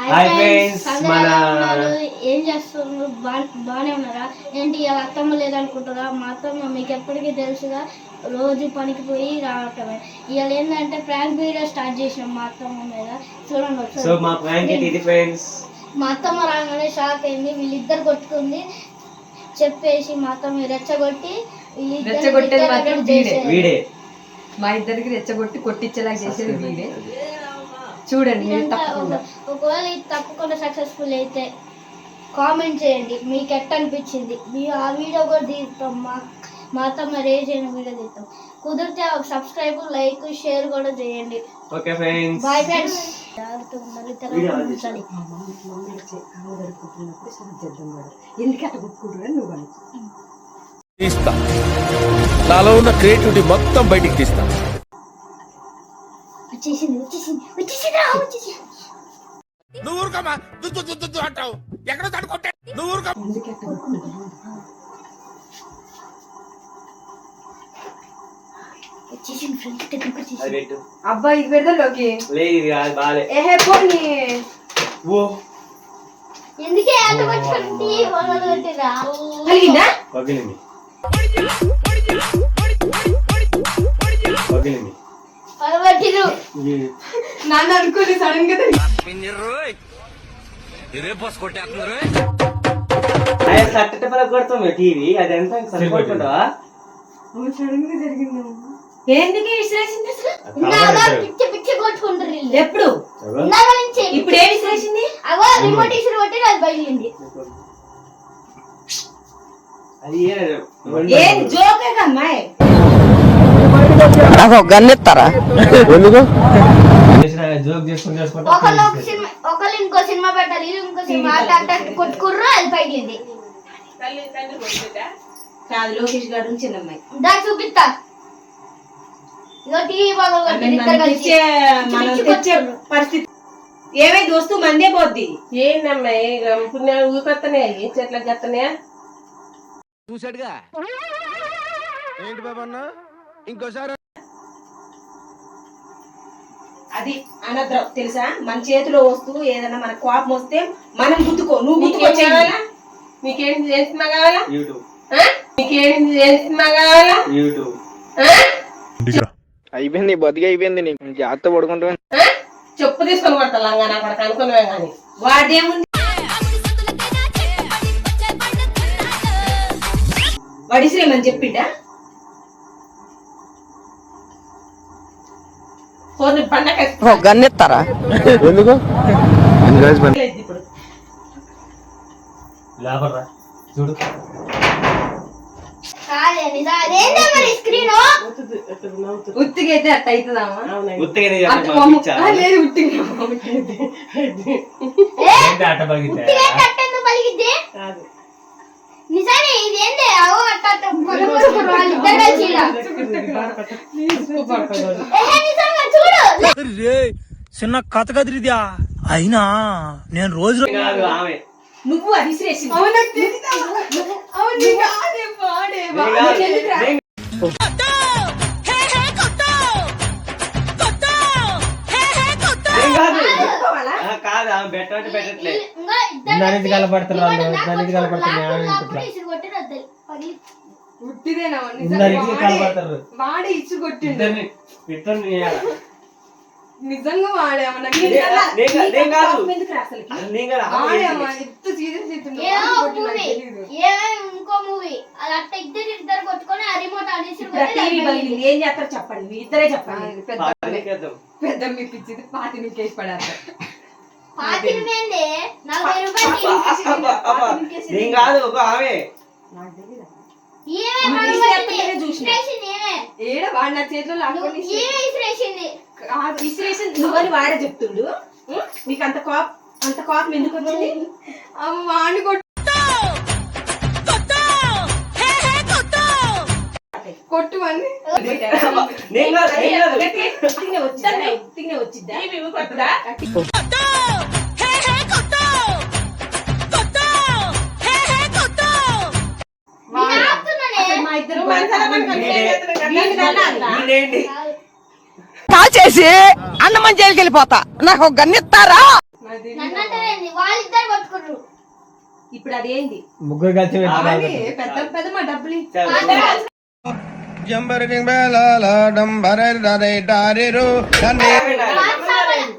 Hi friends మన? ఏం చేస్తున్నారు? బాగానే ఉన్నారా? ఏంటి ఇలా అత్తమ్మ లేదనుకుంటారా మా అత్తమ్మ మీకు ఎప్పటికీ తెలుసుగా రోజు పనికి పోయి రావటమే. ఇవాళ ఏంటంటే ప్రాంక్ వీడియో స్టార్ట్ చేసినాం మా అత్తమ్మ మీద. చూడండి. సో మా ప్రాంక్ ఇది ఫ్రెండ్స్ మా అత్తమ్మ రాగానే షాక్ అయింది వీళ్ళిద్దరు కొట్టుకుంది. చెప్పేసి మా అత్తమ్మ రెచ్చగొట్టి వీళ్ళిద్దరు. వీడే. మా ఇద్దరికి రెచ్చగొట్టి కొట్టించేలా చేసేది వీడే. చూడండి మీరు తప్పకుండా. ఒక- ఒకవేళ ఇది తప్పకుండా సక్సెస్ఫుల్ అయితే కామెంట్ చేయండి మీకు ఎట్ట అనిపించింది? మీ ఆ వీడియో కూడా తీస్తాం మా మా అత్తమ్మ రేజ్ అయిన వీడియో తీస్తాం కుదిరితే సబ్స్క్రైబ్ లైక్ షేర్ కూడా చేయండి. ఓకే ఫ్రెండ్స్ బాయ్ ఫ్రెండ్స్ తీస్తా. నాలో ఉన్న క్రియేటివిటీ మొత్తం బయటికి తీస్తా. వచ్చేసింది వచ్చేసింది వచ్చేసింది రా, వచ్చేసింది నువ్వు ఊరుకోమా దుద్దు దుద్దు దుద్దు అంటావు. ఎక్కడ తడుకుంటే నువ్వు ఊరుకో. ఎందుకు అట్లా కొట్టుకుంటున్నా వచ్చేసింది ఫ్రెండ్స్ దగ్గరికి వచ్చేసింది అది పెట్టు. అబ్బా ఇది పెడతా లోకి. లేదు ఇది కాదు బాలే. ఏహే పోనీ. ఓ. ఎందుకే అంత పట్టుకుంటే పెట్టిరా కలిగిందా పగిలింది. పగబట్టిరు నాన్న అనుకోని సడన్గా ఎందుకు వీళ్ళు. ఎప్పుడు? ఇప్పుడు ఏ విసిరేసింది? అగో రిమోట్ ఇసురు కొట్టి అది బయలుంది అది ఏం జోకే ఒకళ్ళు ఒక సినిమా ఒకళ్ళు ఇంకో సినిమా పెట్టాలి ఇంకో సినిమా కొట్టుకుర్రు అది బయలుంది కాదు లోకేష్ గారు చిన్నమ్మాయి దా చూపిస్తా. ఇదో టీవీ బాగా మనం తెచ్చే మనం తెచ్చే పరిస్థితి. ఏమైంది వస్తువు మందే పోద్ది? ఏందమ్మా పుణ్య ఊకొత్తనే చెట్ల గత్తనే చూసాడుగా ఏంటి బాబా అన్న? ఇంకోసారి అది అనద్రం. తెలుసా? మన చేతిలో వస్తువు ఏదైనా మన కోపం వస్తే మనం గుద్దుకో. నువ్వు నీకేం చెయ్యి. కావాలా? యూట్యూబ్. యూట్యూబ్? అయిపోయింది బతికి అయిపోయింది నీకు. జాగ్రత్త పడుకుంటా? చెప్పు తీసుకొని కొడతా లంగా నాకు అక్కడ అనుకున్నావే కానీ. వాడేముంది? వడిసిరేమని చెప్పిండా? పండగ ఎందుకు? చూడు. కాదే నిజా అదేందే మరి స్క్రీన్ ఉత్తిగా అయితే అట్ట అవుతుందామా ఉత్తగానే అట్ట చెప్పి మమ్మ- పంపించా. ఆ, లేదు ఉట్టిగా ఏంటి అట్ట పగిలితే? అట్టెందుకు పలిగిద్ది నిజానే చిన్న కథ కదిరిద్యా. అయినా నేను రోజు నువ్వు అది కాదు, ఆమె దానికి నాకు దానికి కలపడతారు వాడే ఇచ్చు కొట్టిండు. చేయాలి. నిజంగా వాడేమన్నా మూవీ ఇంకో అట్ట ఇద్దరు ఇద్దరు కొట్టుకొని ఆ రిమోట్ అని ఇసురు ఇప్పుడు ఆ కొట్టి టీవీ అది పగిలింది. పగిలింది. ఏం చేస్తారో చెప్పండి. మీ ఇద్దరే చెప్పండి. పెద్ద. పెద్ద మీ పిచ్చిది పాతి నీకేసి పడారు పాతిక వేందే నలభై రూపాయలు అబ్బా, అబ్బా. నేను కాదు ఒక ఆమె. నాకు? ఏమే ఏమే ఏడ వాడు నా చేతిలో లాక్కొని నువ్వు ఏమే ఇసిరేసింది. కాదు, విసిరేసి నువ్వని వాడే చెప్తుండు? నీకు అంత కోపం అంత కోపం ఎందుకు వచ్చింది? అమ్మ వాడిని కొట్టు. తినే వచ్చిద్దా తినే వచ్చిద్దా? చేసి అన్నమని జైలుకి వెళ్ళిపోతా. నాకు ఒక గన్నిస్తారా ఇప్పుడు అదేంది? ముగ్గురు కలిసి ఆగి, పెద్ద పెద్ద మా డబ్బులు ఇ-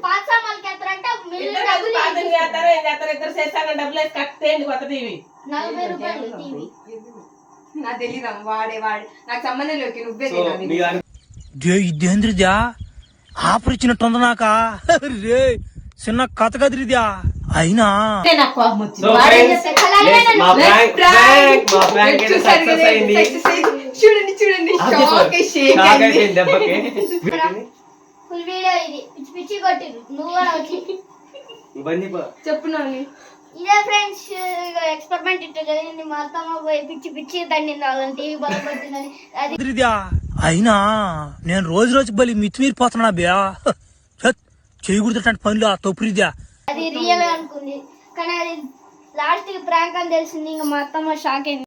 పాత సామాన్లకి ఎత్తారంటే మిల్లు ఇద్దరు డబ్బులు కలిసి పాతలు చేస్తారా ఏం చేస్తారా? ఇద్దరు చేస్తాను డబ్బులు వేసి కట్టేయండి కొత్త టీవీ. నలభై రూపాయలు టీవీ. నాకు తెలియదు వాడే వాడే. నాకు సంబంధం లేదు నువ్వే తినాలి. ఆఫర్ ఇచ్చినట్టుంది నాక రే చిన్న కథ కదిరిద్యా అయినా. చూడండి చూడండి. ఫుల్ వీడియో ఇది. పిచ్చి పిచ్చి కొట్టిరు నువ్వు వచ్చి. చెప్పు నాని. ఇదే ఫ్రెండ్స్ ఎక్స్పెరిమెంట్ ఇట్లా జరిగింది. మా అత్తమ్మ పోయి పిచ్చి పిచ్చి తండింది వాళ్ళని టీవీ బలం పట్టిందని అది అయినా నేను రోజు రోజు బలి మితిమీరిపోతున్నా బియా చేయకూడదు పనులు ఆ తొప్పురిద్యా అది రియల్ అనుకుంది. కానీ అది లాస్ట్కి ప్రాంక్ అని తెలిసింది ఇంకా మా అత్తమ్మ షాక్ అయింది.